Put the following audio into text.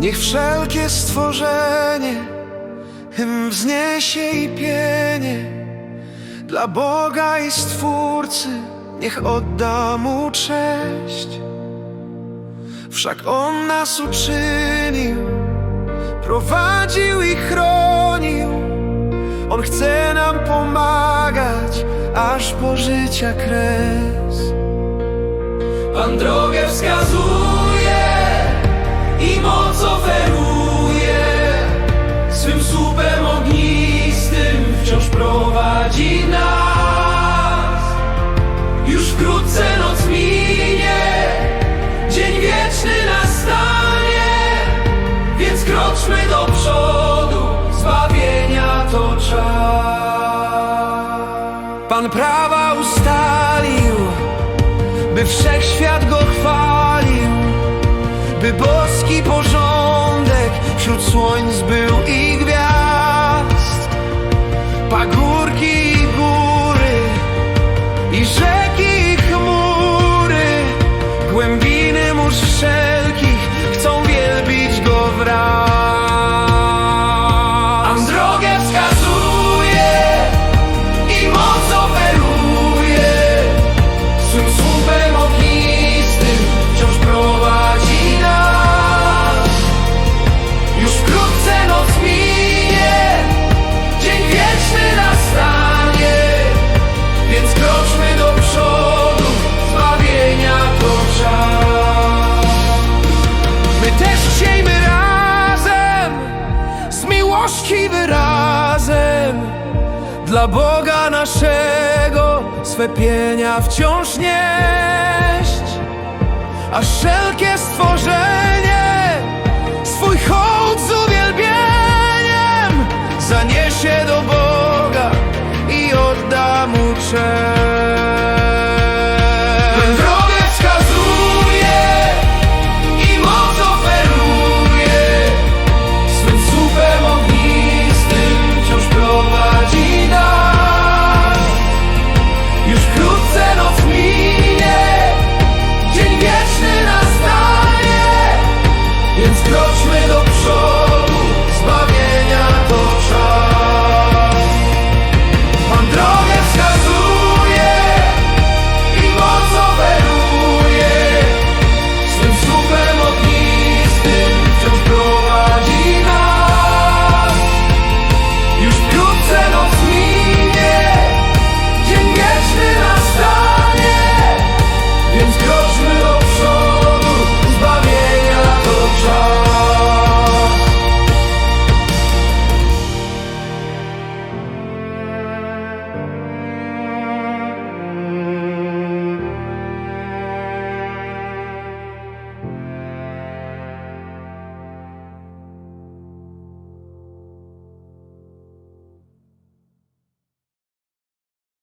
Niech wszelkie stworzenie wzniesie i pienie dla Boga i Stwórcy, niech odda Mu cześć. Wszak On nas uczynił, prowadził i chronił. On chce nam pomagać, aż po życia kres. Pan drogę wskazuje Pan prawa ustalił, by wszechświat go chwalił, by boski porządek wśród słońc był miłości wyrazem, dla Boga naszego. Swe pienia wciąż nieść, a wszelkie stworzenie Więc kroczmy do przodu.